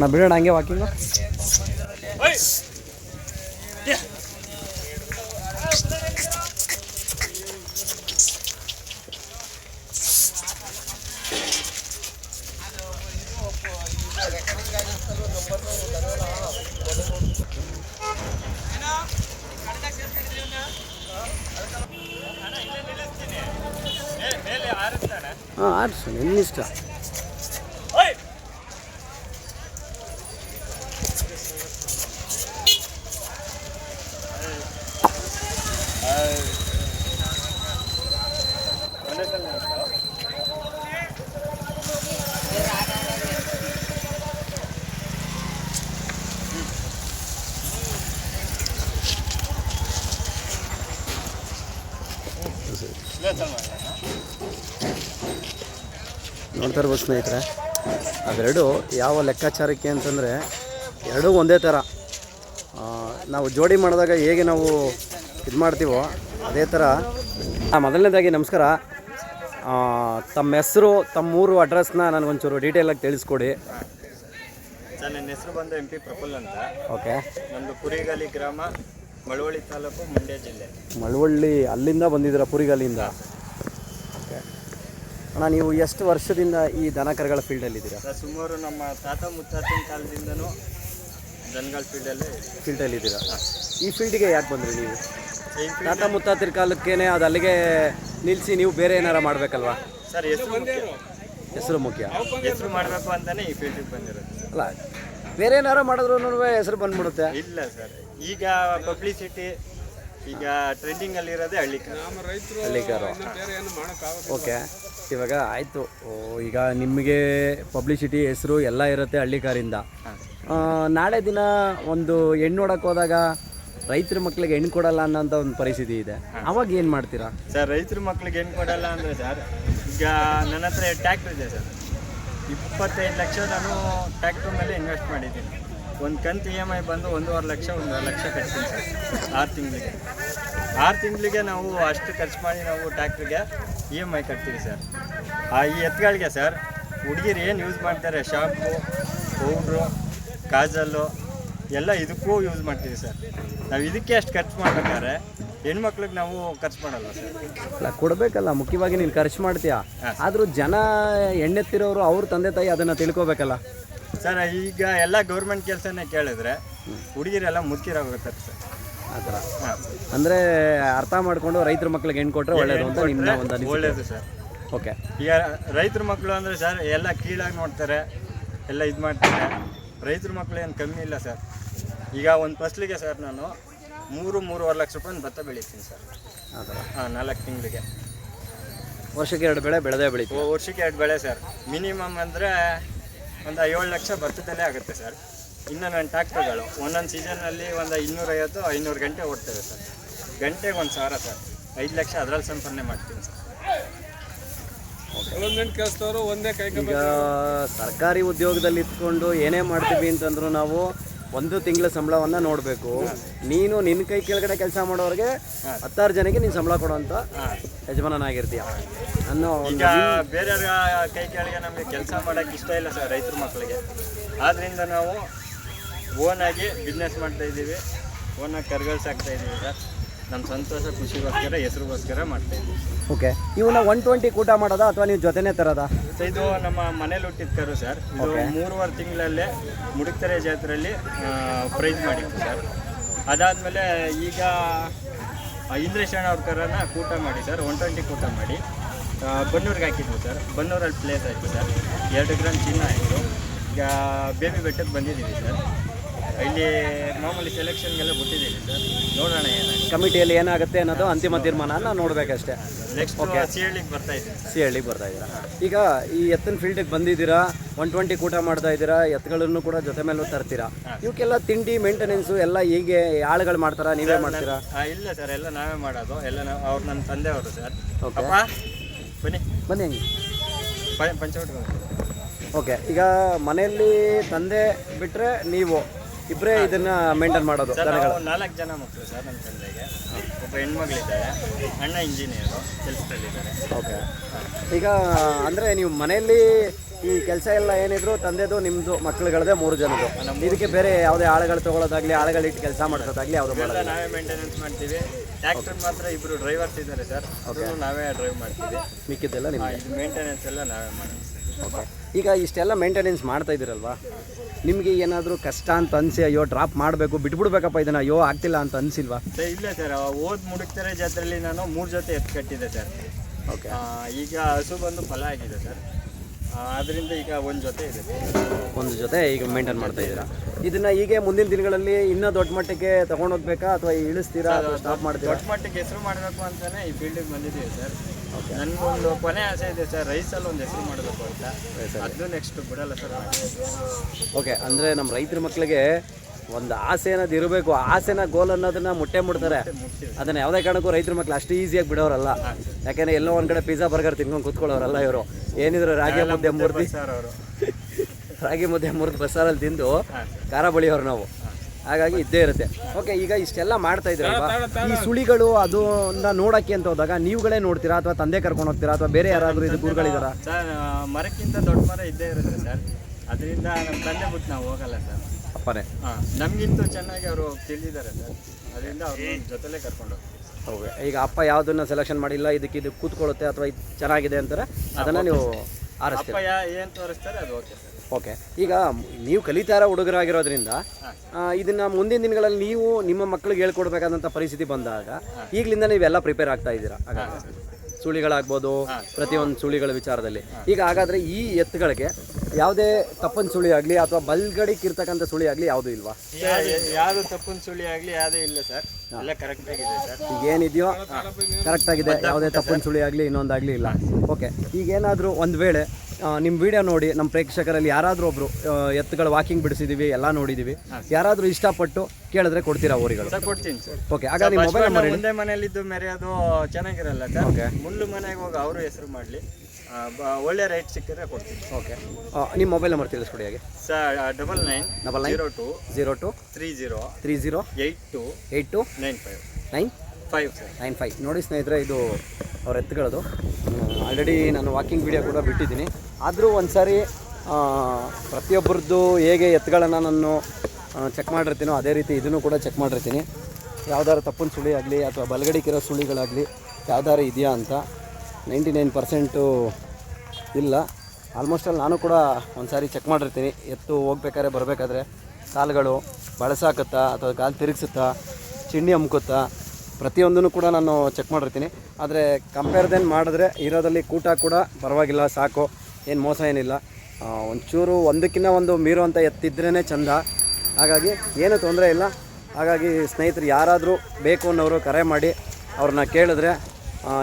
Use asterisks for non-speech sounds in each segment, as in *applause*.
ನಾ ಬಿಡೋಣ ಹಂಗೆ ವಾಕಿಂಗು ಹಾಂ ಆರಿಸು ನಿನ್ನಿಷ್ಟ. ನೋಡ್ತಾ ಇರ್ಬೋದು ಸ್ನೇಹಿತರೆ. ಅವೆರಡು ಯಾವ ಲೆಕ್ಕಾಚಾರಕ್ಕೆ ಅಂತಂದರೆ ಎರಡೂ ಒಂದೇ ಥರ. ನಾವು ಜೋಡಿ ಮಾಡಿದಾಗ ಹೇಗೆ ನಾವು ಇದು ಮಾಡ್ತೀವೋ ಅದೇ ಥರ. ಆ, ಮೊದಲನೇದಾಗಿ ನಮಸ್ಕಾರ. ತಮ್ಮ ಹೆಸರು ತಮ್ಮ ಊರು ಅಡ್ರೆಸ್ನ ನನಗೊಂಚೂರು ಡೀಟೇಲಾಗಿ ತಿಳಿಸ್ಕೊಡಿ. ಸರ್ ನನ್ನ ಹೆಸರು ಬಂದು ಎಂ ಪಿ ಪ್ರಫುಲ್ ಅಂತ. ಓಕೆ. ನಮ್ಮದು ಪುರಿಗಾಲಿ ಗ್ರಾಮ ಮಳವಳ್ಳಿ ತಾಲೂಕು ಮಂಡ್ಯ ಜಿಲ್ಲೆ. ಮಳವಳ್ಳಿ ಅಲ್ಲಿಂದ ಬಂದಿದ್ದೀರಾ ಪುರಿಗಾಲಿಯಿಂದ ಅಣ್ಣ ನೀವು ಎಷ್ಟು ವರ್ಷದಿಂದ ಈ ದನ ಕರುಗಳ ಫೀಲ್ಡಲ್ಲಿದ್ದೀರಾ ಸರ್ ಸುಮಾರು ನಮ್ಮ ತಾತ ಮುತ್ತಾತನ ಕಾಲದಿಂದನೂ ದನಗಳ ಫೀಲ್ಡಲ್ಲಿ ಫೀಲ್ಡಲ್ಲಿದ್ದೀರಾ ಈ ಫೀಲ್ಡಿಗೆ ಯಾಕೆ ಬಂದ್ರಿ ನೀವು? ತಾತ ಮುತ್ತಾತರ ಕಾಲಕ್ಕೇನೆ ಅದು ಅಲ್ಲಿಗೆ ನಿಲ್ಲಿಸಿ ನೀವು ಬೇರೆ ಏನಾರ ಮಾಡಬೇಕಲ್ವಾ? ಸರ್ ಹೆಸರು ಮುಖ್ಯ. ಹೆಸರು ಮುಖ್ಯ. ಹೆಸರು ಮಾಡಬೇಕು ಅಂತಾನೆ ಈ ಫೀಲ್ಡಿಗೆ ಬಂದಿರೋದು. ಅಲ್ಲ ಬೇರೆ ಏನಾರ ಮಾಡಿದ್ರು ಹೆಸರು ಬಂದ್ಬಿಡುತ್ತೆ. ಇಲ್ಲ ಸರ್ ಈಗ ಪಬ್ಲಿಸಿಟಿ ಈಗ ಟ್ರೆಂಡಿಂಗ್ ಅಲ್ಲಿ ಇರೋದೇ ಹಳ್ಳಿಕಾರ. ಹಳ್ಳಿಗಾರು ಓಕೆ ಇವಾಗ ಆಯಿತು. ಈಗ ನಿಮಗೆ ಪಬ್ಲಿಸಿಟಿ ಹೆಸರು ಎಲ್ಲ ಇರುತ್ತೆ ಹಳ್ಳಿಕಾರಿಂದ ನಾಳೆ ದಿನ ಒಂದು ಹೆಣ್ಣು ನೋಡಕ್ಕೆ ಹೋದಾಗ ರೈತರ ಮಕ್ಕಳಿಗೆ ಹೆಣ್ಣು ಕೊಡಲ್ಲ ಅನ್ನೋಂಥ ಒಂದು ಪರಿಸ್ಥಿತಿ ಇದೆ. ಅವಾಗ ಏನು ಮಾಡ್ತೀರಾ? ಸರ್ ರೈತರ ಮಕ್ಕಳಿಗೆ ಹೆಣ್ಣು ಕೊಡಲ್ಲ ಅಂದರೆ ಸರ್ ಈಗ ನನ್ನ ಹತ್ರ ಟ್ಯಾಕ್ಟ್ರ್ ಇದೆ ಸರ್. ಇಪ್ಪತ್ತೈದು ಲಕ್ಷ ನಾನು ಟ್ಯಾಕ್ಟ್ರ್ ಮೇಲೆ ಇನ್ವೆಸ್ಟ್ ಮಾಡಿದ್ದೀನಿ. ಒಂದು ಕಂತು ಇ ಎಂ ಐ ಬಂದು ಒಂದೂವರೆ ಲಕ್ಷ ಒಂದೂವರೆ ಲಕ್ಷ ಕಟ್ತೀನಿ ಸರ್ ಆರು ತಿಂಗಳಿಗೆ. ಆರು ತಿಂಗಳಿಗೆ ನಾವು ಅಷ್ಟು ಖರ್ಚು ಮಾಡಿ ನಾವು ಟ್ಯಾಕ್ಟ್ರಿಗೆ ಇ ಎಂ ಐ ಕಟ್ತೀವಿ ಸರ್. ಆ ಈ ಎತ್ತುಗಳಿಗೆ ಸರ್ ಹುಡುಗಿರು ಏನು ಯೂಸ್ ಮಾಡ್ತಾರೆ? ಶಾಂಪು ಪೌಡ್ರು ಕಾಜಲ್ಲು ಎಲ್ಲ ಇದಕ್ಕೂ ಯೂಸ್ ಮಾಡ್ತೀವಿ ಸರ್. ನಾವು ಇದಕ್ಕೆ ಅಷ್ಟು ಖರ್ಚು ಮಾಡ್ಬೇಕಾದ್ರೆ ಹೆಣ್ಮಕ್ಳಿಗೆ ನಾವು ಖರ್ಚು ಮಾಡಲ್ಲ ಸರ್. ಅಲ್ಲ ಕೊಡಬೇಕಲ್ಲ ಮುಖ್ಯವಾಗಿ ನೀನು ಖರ್ಚು ಮಾಡ್ತೀಯಾ? ಆದರೂ ಜನ ಹೆಣ್ಣೆತ್ತಿರೋರು ಅವ್ರ ತಂದೆ ತಾಯಿ ಅದನ್ನು ತಿಳ್ಕೊಬೇಕಲ್ಲ. ಸರ್ ಈಗ ಎಲ್ಲ ಗೌರ್ಮೆಂಟ್ ಕೆಲಸನೇ ಕೇಳಿದ್ರೆ ಹುಡುಗಿರೆಲ್ಲ ಮುದುಕಿರಾಗೋಗ್ತಾರೆ ಸರ್. ಆ ಥರ. ಅಂದರೆ ಅರ್ಥ ಮಾಡಿಕೊಂಡು ರೈತರ ಮಕ್ಳಿಗೆ ಹೆಣ್ಣು ಕೊಟ್ಟರೆ ಒಳ್ಳೇದು ಅಂತ ನಿಮ್ಮ ಒಂದು ಒಳ್ಳೇದು ಸರ್. ಓಕೆ ಈಗ ರೈತರ ಮಕ್ಕಳು ಅಂದರೆ ಸರ್ ಎಲ್ಲ ಕೀಳಾಗಿ ನೋಡ್ತಾರೆ ಎಲ್ಲ ಇದು ಮಾಡ್ತಾರೆ. ರೈತರ ಮಕ್ಕಳು ಏನು ಕಮ್ಮಿ ಇಲ್ಲ ಸರ್. ಈಗ ಒಂದು ಫಸ್ಲಿಗೆ ಸರ್ ನಾನು ಮೂರು ಮೂರುವರೆ ಲಕ್ಷ ರೂಪಾಯಿ ಭತ್ತ ಬೆಳಿತೀನಿ ಸರ್. ಹಾಂ ನಾಲ್ಕು ತಿಂಗಳಿಗೆ. ವರ್ಷಕ್ಕೆ ಎರಡು ಬೆಳೆ ಬೆಳೆದೇ ಬೆಳಿತೀವಿ ವರ್ಷಕ್ಕೆ ಎರಡು ಬೆಳೆ ಸರ್. ಮಿನಿಮಮ್ ಅಂದರೆ ಒಂದು ಏಳು ಲಕ್ಷ ಭತ್ತದಲ್ಲೇ ಆಗುತ್ತೆ ಸರ್. ಇನ್ನು ನನ್ನ ಟ್ಯಾಕ್ಟರ್ಗಳು ಒಂದೊಂದು ಸೀಸನಲ್ಲಿ ಒಂದು ಇನ್ನೂರೈವತ್ತು ಐನೂರು ಗಂಟೆ ಓಡ್ತೇವೆ ಸರ್. ಗಂಟೆಗೆ ಒಂದು ಸಾವಿರ ಸರ್. ಐದು ಲಕ್ಷ ಅದರಲ್ಲಿ ಸಂಪಾದನೆ ಮಾಡ್ತೀನಿ ಸರ್. ಈಗ ಸರ್ಕಾರಿ ಉದ್ಯೋಗದಲ್ಲಿ ಇದ್ಕೊಂಡು ಏನೇ ಮಾಡ್ತೀವಿ ಅಂತಂದ್ರು ನಾವು ಒಂದು ತಿಂಗಳ ಸಂಬಳವನ್ನ ನೋಡಬೇಕು. ನೀನು ನಿನ್ನ ಕೈ ಕೆಳಗಡೆ ಕೆಲಸ ಮಾಡೋರಿಗೆ ಹತ್ತಾರು ಜನಕ್ಕೆ ನೀನು ಸಂಬಳ ಕೊಡುವಂತ ಯಜಮಾನನಾಗಿರ್ತೀಯ. ಅನ್ನೋ ಒಂದು ಈಗ ಬೇರೆಯವ್ರ ಕೈ ಕೆಳಗೆ ನಮಗೆ ಕೆಲಸ ಮಾಡೋಕ್ಕೆ ಇಷ್ಟ ಇಲ್ಲ ಸರ್ ರೈತರ ಮಕ್ಕಳಿಗೆ ಆದ್ದರಿಂದ ನಾವು ಓನಾಗಿ ಬಿಸ್ನೆಸ್ ಮಾಡ್ತಾ ಇದ್ದೀವಿ. ಓನಾಗಿ ಕರ್ಗಳ್ಸಾಕ್ತಾ ಇದ್ದೀವಿ ಸರ್. ನಮ್ಮ ಸಂತೋಷ ಖುಷಿಗೋಸ್ಕರ ಹೆಸರಿಗೋಸ್ಕರ ಮಾಡ್ತಾ ಇದ್ದೀವಿ. ಓಕೆ. ಇವನ್ನ ಒನ್ ಟ್ವೆಂಟಿ ಕೂಟ ಮಾಡೋದಾ ಅಥವಾ ನೀವು ಜೊತೆನೇ ತರೋದಾ? ಸೊ ಇದು ನಮ್ಮ ಮನೇಲಿ ಹುಟ್ಟಿದ ಕರು ಸರ್. ಇದು ಮೂರುವರೆ ತಿಂಗಳಲ್ಲೇ ಮುಡುಕ್ತರೆ ಜಾತ್ರೆಯಲ್ಲಿ ಪ್ರೈಸ್ ಮಾಡಿತ್ತು ಸರ್. ಅದಾದಮೇಲೆ ಈಗ ಆ, ಅವ್ರ ಕರನ್ನ ಕೂಟ ಮಾಡಿ ಸರ್. ಒನ್ ಟ್ವೆಂಟಿ ಕೂಟ ಮಾಡಿ. ಆ, ಬನ್ನೂರಿಗೆ ಹಾಕಿದ್ವಿ ಸರ್. ಬನ್ನೂರಲ್ಲಿ ಪ್ಲೇಸ್ ಆಯಿತು ಸರ್. ಎರಡು ಗ್ರಾಮ್ ಚಿನ್ನ ಆಯಿತು. ಈಗ ಬೇಬಿ ಬೆಟ್ಟಕ್ಕೆ ಬಂದಿದ್ದೀವಿ ಸರ್. ಇಲ್ಲಿ ಮಾಮೂಲಿ ಸೆಲೆಕ್ಷನ್ಗೆಲ್ಲ ಬಿಟ್ಟಿದ್ದೀವಿ ಸರ್. ನೋಡೋಣ ಏನಾಗುತ್ತೆ. ಕಮಿಟಿಯಲ್ಲಿ ಏನಾಗುತ್ತೆ ಅನ್ನೋದು ಅಂತಿಮ ತೀರ್ಮಾನ ನೋಡಬೇಕಷ್ಟೇ. ನೆಕ್ಸ್ಟ್ ಸಿ ಹಳ್ಳಿಗೆ ಬರ್ತಾ ಇದ್ದೀವಿ. ಸಿ ಹಳ್ಳಿಗೆ ಬರ್ತಾ ಇದ್ದೀರಾ? ಈಗ ಈ ಎತ್ತಿನ ಫೀಲ್ಡಿಗೆ ಬಂದಿದ್ದೀರಾ ಒನ್ ಟ್ವೆಂಟಿ ಕೂಟ ಮಾಡ್ತಾ ಇದ್ದೀರಾ ಎತ್ತುಗಳನ್ನು ಕೂಡ ಜೊತೆ ಮೇಲೂ ತರ್ತೀರಾ? ಇವಕ್ಕೆಲ್ಲ ತಿಂಡಿ ಮೇಂಟೆನೆನ್ಸು ಎಲ್ಲ ಹೀಗೆ ಆಳುಗಳು ಮಾಡ್ತಾರಾ ನೀವೇ ಮಾಡ್ತೀರಾ? ಆ, ಇಲ್ಲ ಸರ್ ಎಲ್ಲ ನಾವೇ ಮಾಡೋದು. ಎಲ್ಲ ನಾವು ಅವ್ರು ನನ್ನ ತಂದೆಯವರು ಸರ್. Okay. ಅಪ್ಪ ಬನ್ನಿ. ಬನ್ನಿ ಹಂಗೆ. ಪ- ಪಂಚ ಉಟ್ಕೊಂಡು. ಓಕೆ ಈಗ ಮನೆಯಲ್ಲಿ ತಂದೆ ಬಿಟ್ಟರೆ ನೀವು? ಇಬ್ಬರೇ ಇದನ್ನ ಮೇಂಟೈನ್ ಮಾಡೋದು ಸರ್ ನಾವು ನಾಲ್ಕು ಜನ ಮಕ್ಕಳು ಸರ್ ನಮ್ಮ ತಂದೆಗೆ. ಒಬ್ಬ ಹೆಣ್ಮಗಳಿದ್ದಾರೆ. ಅಣ್ಣ ಇಂಜಿನಿಯರು ಕೆಲಸದಲ್ಲಿದ್ದಾರೆ ಓಕೆ. ಈಗ ಅಂದರೆ ನೀವು ಮನೆಯಲ್ಲಿ ಈ ಕೆಲಸ ಎಲ್ಲ ಏನಿದ್ರು ತಂದೆದು ನಿಮ್ಮದು ಮಕ್ಕಳುಗಳದೇ ಮೂರು ಜನದು ಇದಕ್ಕೆ ಬೇರೆ ಯಾವುದೇ ಆಳುಗಳು ತೊಗೊಳೋದಾಗಲಿ ಆಳುಗಳು ಇಟ್ಟು ಕೆಲಸ ಮಾಡೋದಾಗಲಿ ಯಾವುದು ಮಾಡೋದು ನಾವೇ ಮೇಂಟೆನೆನ್ಸ್ ಮಾಡ್ತೀವಿ. ಟ್ಯಾಕ್ಟರ್ ಮಾತ್ರ ಇಬ್ರು ಡ್ರೈವರ್ಸ್ ಇದ್ದಾರೆ ಸರ್. ನಾವೇ ಡ್ರೈವ್ ಮಾಡ್ತೀವಿ. ಮಿಕ್ಕಿದ್ದೆಲ್ಲ ಇದು ಮೇಂಟೆನೆನ್ಸ್ ಎಲ್ಲ ನಾವೇ ಮಾಡ್ತೀವಿ ಓಕೆ ಈಗ ಇಷ್ಟೆಲ್ಲ ಮೇಂಟೆನೆನ್ಸ್ ಮಾಡ್ತಾ ಇದ್ದೀರಲ್ವಾ? ನಿಮಗೆ ಏನಾದರೂ ಕಷ್ಟ ಅಂತ ಅನಿಸಿ ಅಯ್ಯೋ ಡ್ರಾಪ್ ಮಾಡಬೇಕು ಬಿಟ್ಬಿಡ್ಬೇಕಪ್ಪ ಇದನ್ನು ಅಯ್ಯೋ ಆಗ್ತಿಲ್ಲ ಅಂತ ಅನಿಸಿಲ್ವಾ? ಸರ್ ಇಲ್ಲ ಸರ್. ಓದ್ ಮುಡುಕ್ತಾರೆ ಜಾತ್ರೆಯಲ್ಲಿ ನಾನು ಮೂರು ಜೊತೆ ಎತ್ತು ಕಟ್ಟಿದ್ದೆ ಸರ್. ಓಕೆ ಈಗ ಹಸು ಬಂದು ಫಲ ಆಗಿದೆ ಸರ್. ಅದರಿಂದ ಈಗ ಒಂದು ಜೊತೆ ಇದೆ. ಒಂದು ಜೊತೆ ಈಗ ಮೇಂಟೈನ್ ಮಾಡ್ತಾ ಇದ್ದೀರಾ? ಇದನ್ನ ಹೀಗೆ ಮುಂದಿನ ದಿನಗಳಲ್ಲಿ ಇನ್ನೂ ದೊಡ್ಡ ಮಟ್ಟಕ್ಕೆ ತಗೊಂಡೋಗ್ಬೇಕಾ ಅಥವಾ ಇಳಿಸ್ತೀರಾ ಸ್ಟಾಪ್ ಮಾಡ್ತೀರಾ? ದೊಡ್ಡ ಮಟ್ಟಿಗೆ ಹೆಸರು ಮಾಡಬೇಕು ಅಂತಲೇ ಈ ಫೀಲ್ಡಿಗೆ ಬಂದಿದ್ದೀವಿ ಸರ್. ನನಗೊಂದು ಕೊನೆ ಆಸೆ ಇದೆ ಸರ್ ರೈಸಲ್ಲಿ ಒಂದು ಹೆಸರು ಮಾಡಬೇಕು ಅಂತ. ಅದು ನೆಕ್ಸ್ಟ್ ಬಿಡಲ್ಲ ಸರ್ ಓಕೆ ಅಂದರೆ ನಮ್ಮ ರೈತರ ಮಕ್ಕಳಿಗೆ ಒಂದು ಆಸೆ ಅನ್ನೋದು ಇರಬೇಕು. ಆಸೆನ ಗೋಲ್ ಅನ್ನೋದನ್ನ ಮುಟ್ಟೆ ಮುಡ್ತಾರೆ ಅದನ್ನ ಯಾವುದೇ ಕಾರಣಕ್ಕೂ ರೈತರ ಮಕ್ಳು ಅಷ್ಟು ಈಸಿಯಾಗಿ ಬಿಡೋರಲ್ಲ. ಯಾಕೆಂದ್ರೆ ಎಲ್ಲೋ ಒಂದು ಕಡೆ ಪಿಜ್ಜಾ ಬರ್ಗರ್ ತಿನ್ಕೊಂಡು ಕೂತ್ಕೊಳ್ಳೋರಲ್ಲ ಇವರು. ಏನಿದ್ರು ರಾಗಿ ಮುದ್ದೆ ಮುರ್ದಿ ಸರ್ ಅವರು. *laughs* ರಾಗಿ ಮುದ್ದೆ ಮುರಿದು ಬಸ್ಸಾರಲ್ಲಿ ತಿಂದು ಖಾರ ಬಳಿಯೋರು ನಾವು. ಹಾಗಾಗಿ ಇದ್ದೇ ಇರುತ್ತೆ. ಓಕೆ ಈಗ ಇಷ್ಟೆಲ್ಲ ಮಾಡ್ತಾ ಇದ್ರಲ್ವಾ ಈ ಸುಳಿಗಳು ಅದನ್ನ ನೋಡಕ್ಕೆ ಅಂತ ಹೋದಾಗ ನೀವುಗಳೇ ನೋಡ್ತೀರಾ ಅಥವಾ ತಂದೆ ಕರ್ಕೊಂಡು ಹೋಗ್ತೀರಾ ಅಥವಾ ಬೇರೆ ಯಾರಾದರೂ ಇದು ಗುರುಗಳಿದಾರ? ಸರ್ ಮರಕ್ಕಿಂತ ದೊಡ್ಡ ಮರ ಇದ್ದೇ ಇರುತ್ತೆ ಸರ್. ಅದರಿಂದ ನಮ್ಮ ತಂದೆ ಬಿಟ್ಟು ನಾವು ಹೋಗಲ್ಲ ಸರ್. ಅಪ್ಪನೇ. ಹಾಂ ನಮಗಿಂತೂ ಚೆನ್ನಾಗಿ ಅವರು ತಿಳಿದಿದ್ದಾರೆ ಸರ್. ಅದರಿಂದ ಅವರು ಜೊತೆಲೇ ಕರ್ಕೊಂಡು ಹೋಗ್ತೀವಿ. ಓಕೆ ಈಗ ಅಪ್ಪ ಯಾವುದನ್ನ ಸೆಲೆಕ್ಷನ್ ಮಾಡಿಲ್ಲ ಇದಕ್ಕೆ ಇದು ಕೂತ್ಕೊಳ್ಳುತ್ತೆ ಅಥವಾ ಇದು ಚೆನ್ನಾಗಿದೆ ಅಂತಾರೆ ಅದನ್ನು ನೀವು ಆರಿಸ್ತೀರಾ? ಅಪ್ಪ ಏನು ತೋರಿಸ್ತಾರೆ ಅದು ಓಕೆ ಸರ್. ಓಕೆ. ಈಗ ನೀವು ಕಲಿತಾರ ಹುಡುಗರಾಗಿರೋದ್ರಿಂದ ಇದನ್ನ ಮುಂದಿನ ದಿನಗಳಲ್ಲಿ ನೀವು ನಿಮ್ಮ ಮಕ್ಕಳಿಗೆ ಹೇಳ್ಕೊಡ್ಬೇಕಾದಂಥ ಪರಿಸ್ಥಿತಿ ಬಂದಾಗ ಈಗಲಿಂದ ನೀವೆಲ್ಲ ಪ್ರಿಪೇರ್ ಆಗ್ತಾ ಇದ್ದೀರಾ? ಸುಳಿಗಳಾಗ್ಬೋದು ಪ್ರತಿಯೊಂದು ಸುಳಿಗಳ ವಿಚಾರದಲ್ಲಿ. ಈಗ ಹಾಗಾದ್ರೆ ಈ ಎತ್ತುಗಳಿಗೆ ಯಾವುದೇ ತಪ್ಪನ್ ಸುಳಿ ಆಗಲಿ ಅಥವಾ ಬಲ್ಗಡಿಕಿರ್ತಕ್ಕಂಥ ಸುಳಿ ಆಗಲಿ ಯಾವುದೂ ಇಲ್ವಾ? ಯಾವುದು ತಪ್ಪನ ಸುಳಿ ಆಗಲಿ ಯಾವುದೇ ಇಲ್ಲ ಸರ್. ಎಲ್ಲ ಕರೆಕ್ಟ್ ಆಗಿದೆ ಸರ್. ಈಗ ಏನಿದೆಯೋ ಕರೆಕ್ಟ್ ಆಗಿದೆ. ಯಾವುದೇ ತಪ್ಪನ ಸುಳಿ ಆಗಲಿ ಇನ್ನೊಂದಾಗಲಿ ಇಲ್ಲ. ಓಕೆ. ಈಗ ಏನಾದರೂ ಒಂದು ವೇಳೆ ನಿಮ್ಮ ವಿಡಿಯೋ ನೋಡಿ ನಮ್ಮ ಪ್ರೇಕ್ಷಕರಲ್ಲಿ ಯಾರಾದರೂ ಒಬ್ಬರು ಎತ್ತುಗಳು ವಾಕಿಂಗ್ ಬಿಡಿಸಿದ್ದೀವಿ ಎಲ್ಲ ನೋಡಿದ್ದೀವಿ ಯಾರಾದರೂ ಇಷ್ಟಪಟ್ಟು ಕೇಳಿದ್ರೆ ಕೊಡ್ತೀರಾ ಊರಿಗಳು? ಸರ್ ಕೊಡ್ತೀನಿ ಸರ್. ಓಕೆ ಆಗ ನಿಮ್ಮ ಮೊಬೈಲ್ ನಂಬರ್ ಹೇಳಿ. ಮುಂದೆ ಮನೆಯಲ್ಲಿದ್ದು ಮೆರೆಯೋದು ಚೆನ್ನಾಗಿರಲ್ಲ ಸರ್. Okay. ಮುಳ್ಳು ಮನೆಗೆ ಹೋಗಿ ಅವರು ಹೆಸರು ಮಾಡಲಿ. ಒಳ್ಳೆ ರೈಟ್ ಸಿಕ್ಕಿದ್ರೆ ಕೊಡ್ತೀನಿ. ಓಕೆ ನಿಮ್ಮ ಮೊಬೈಲ್ ನಂಬರ್ ತಿಳಿಸ್ಕೊಡಿ ಹಾಗೆ. Sir double nine double nine zero two zero two three zero three zero eight two eight two nine five nine five nine five ನೋಡಿ ಸ್ನೇಹಿತರೆ, ಇದು ಅವ್ರ ಎತ್ತುಗಳದು. ಆಲ್ರೆಡಿ ನಾನು ವಾಕಿಂಗ್ ವೀಡಿಯೋ ಕೂಡ ಬಿಟ್ಟಿದ್ದೀನಿ. ಆದರೂ ಒಂದು ಸಾರಿ ಪ್ರತಿಯೊಬ್ಬರದ್ದು ಹೇಗೆ ಎತ್ತುಗಳನ್ನು ನಾನು ಚೆಕ್ ಮಾಡಿರ್ತೀನೋ ಅದೇ ರೀತಿ ಇದನ್ನು ಕೂಡ ಚೆಕ್ ಮಾಡಿರ್ತೀನಿ. ಯಾವ್ದಾರು ತಪ್ಪಿನ ಸುಳಿ ಆಗಲಿ ಅಥವಾ ಬಲಗಡಿಕಿರೋ ಸುಳಿಗಳಾಗಲಿ ಯಾವ್ದಾರು ಇದೆಯಾ ಅಂತ ನೈಂಟಿ ನೈನ್ ಪರ್ಸೆಂಟು ಇಲ್ಲ. ಆಲ್ಮೋಸ್ಟ್ ಅಲ್ಲಿ ನಾನು ಕೂಡ ಒಂದು ಸಾರಿ ಚೆಕ್ ಮಾಡಿರ್ತೀನಿ. ಎತ್ತು ಹೋಗ್ಬೇಕಾದ್ರೆ ಬರಬೇಕಾದ್ರೆ, ಕಾಲುಗಳು ಬಳಸಾಕತ್ತಾ ಅಥವಾ ಕಾಲು ತಿರುಗಿಸುತ್ತಾ ಚಿಂಡಿ ಅಮ್ಕುತ್ತಾ ಪ್ರತಿಯೊಂದನ್ನು ಕೂಡ ನಾನು ಚೆಕ್ ಮಾಡಿರ್ತೀನಿ. ಆದರೆ ಕಂಪೇರ್ ದೆನ್ ಮಾಡಿದ್ರೆ ಇರೋದಲ್ಲಿ ಕೂಟ ಕೂಡ ಪರವಾಗಿಲ್ಲ, ಸಾಕು. ಏನು ಮೋಸ ಏನಿಲ್ಲ. ಒಂಚೂರು ಒಂದಕ್ಕಿಂತ ಒಂದು ಮೀರು ಅಂತ ಎತ್ತಿದ್ರೇ ಚಂದ. ಹಾಗಾಗಿ ಏನೂ ತೊಂದರೆ ಇಲ್ಲ. ಹಾಗಾಗಿ ಸ್ನೇಹಿತರು ಯಾರಾದರೂ ಬೇಕು ಅನ್ನೋರು ಕರೆ ಮಾಡಿ ಅವ್ರನ್ನ ಕೇಳಿದ್ರೆ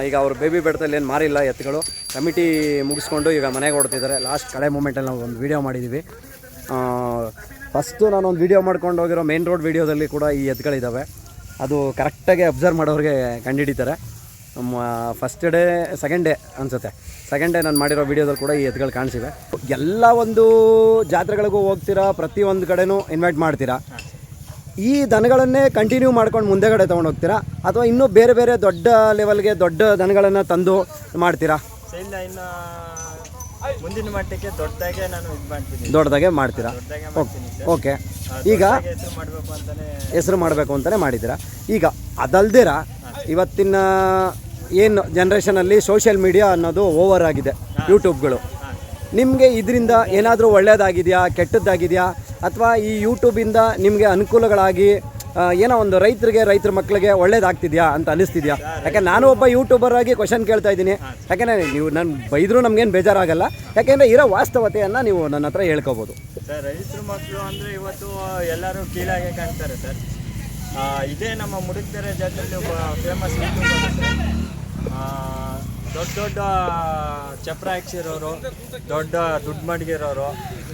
ಈಗ ಅವ್ರ ಬೇಬಿ ಬೆಡ್ದಲ್ಲಿ ಏನು ಮಾರಿಲ್ಲ ಎತ್ತುಗಳು. ಕಮಿಟಿ ಮುಗಿಸ್ಕೊಂಡು ಈಗ ಮನೆಗೆ ಹೊಡ್ತಿದ್ದಾರೆ ಲಾಸ್ಟ್ ಕಡೆ ಮೂಮೆಂಟಲ್ಲಿ ನಾವು ಒಂದು ವೀಡಿಯೋ ಮಾಡಿದ್ದೀವಿ ಫಸ್ಟು ನಾನೊಂದು ವೀಡಿಯೋ ಮಾಡ್ಕೊಂಡು ಹೋಗಿರೋ ಮೇನ್ ರೋಡ್ ವೀಡಿಯೋದಲ್ಲಿ ಕೂಡ ಈ ಎತ್ತುಗಳಿದ್ದಾವೆ ಅದು ಕರೆಕ್ಟಾಗಿ ಅಬ್ಸರ್ವ್ ಮಾಡೋರಿಗೆ ಕಂಡುಹಿಡಿತಾರೆ ನಮ್ಮ ಫಸ್ಟ್ ಡೇ ಸೆಕೆಂಡ್ ಡೇ ಅನಿಸುತ್ತೆ. ಸೆಕೆಂಡ್ ಡೇ ನಾನು ಮಾಡಿರೋ ವೀಡಿಯೋದಲ್ಲಿ ಕೂಡ ಈ ಎತ್ತುಗಳು ಕಾಣಿಸಿವೆ. ಎಲ್ಲ ಒಂದು ಜಾತ್ರೆಗಳಿಗೂ ಹೋಗ್ತೀರಾ ಪ್ರತಿಯೊಂದು ಕಡೆನೂ ಇನ್ವೈಟ್ ಮಾಡ್ತೀರಾ? ಈ ದನಗಳನ್ನೇ ಕಂಟಿನ್ಯೂ ಮಾಡ್ಕೊಂಡು ಮುಂದೆಗಡೆ ತೊಗೊಂಡು ಹೋಗ್ತೀರಾ? ಅಥವಾ ಇನ್ನೂ ಬೇರೆ ಬೇರೆ ದೊಡ್ಡ ಲೆವೆಲ್ಗೆ ದೊಡ್ಡ ದನಗಳನ್ನು ತಂದು ಮಾಡ್ತೀರಾ? ಮುಂದಿನ ಮಟ್ಟಕ್ಕೆ ದೊಡ್ಡದಾಗೆ ನಾನು ದೊಡ್ಡದಾಗೆ ಮಾಡ್ತೀರಾ? ಓಕೆ. ಈಗ ಹೆಸರು ಮಾಡಬೇಕು ಅಂತಾನೆ ಹೆಸರು ಮಾಡಬೇಕು ಅಂತಲೇ ಮಾಡಿದ್ದೀರಾ? ಈಗ ಅದಲ್ದಿರ ಇವತ್ತಿನ ಏನು ಜನ್ರೇಷನಲ್ಲಿ ಸೋಷಿಯಲ್ ಮೀಡಿಯಾ ಅನ್ನೋದು ಓವರ್ ಆಗಿದೆ ಯೂಟ್ಯೂಬ್ಗಳು ನಿಮಗೆ ಇದರಿಂದ ಏನಾದರೂ ಒಳ್ಳೆಯದಾಗಿದೆಯಾ ಕೆಟ್ಟದ್ದಾಗಿದೆಯಾ? ಅಥವಾ ಈ ಯೂಟ್ಯೂಬಿಂದ ನಿಮಗೆ ಅನುಕೂಲಗಳಾಗಿ ಏನೋ ಒಂದು ರೈತರಿಗೆ, ರೈತರ ಮಕ್ಕಳಿಗೆ ಒಳ್ಳೇದಾಗ್ತಿದ್ಯಾ ಅಂತ ಅನಿಸ್ತಿದ್ಯಾ ಯಾಕೆ ನಾನು ಒಬ್ಬ ಯೂಟ್ಯೂಬರ್ ಆಗಿ ಕ್ವಶನ್ ಕೇಳ್ತಾ ಇದ್ದೀನಿ. ಯಾಕೆಂದರೆ ನೀವು ನಾನು ಬೈದರೂ ನಮಗೇನು ಬೇಜಾರಾಗಲ್ಲ. ಯಾಕೆಂದರೆ ಇರೋ ವಾಸ್ತವತೆಯನ್ನು ನೀವು ನನ್ನ ಹತ್ರ ಹೇಳ್ಕೋಬೋದು. ಸರ್, ರೈತರು ಮಕ್ಕಳು ಅಂದರೆ ಇವತ್ತು ಎಲ್ಲರೂ ಕೀಳಾಗೆ ಕಾಣ್ತಾರೆ ಸರ್. ಇದೇ ನಮ್ಮ ಮುಡುಕ್ತೆರೆ ಜಾತ್ರೆಯಲ್ಲಿ ಒಬ್ಬ ಫೇಮಸ್ ದೊಡ್ಡ ದೊಡ್ಡ ಚಪ್ರ ಹಾಕ್ಸಿರೋರು, ದೊಡ್ಡ ದುಡ್ಡು ಮಡಗಿರೋರು,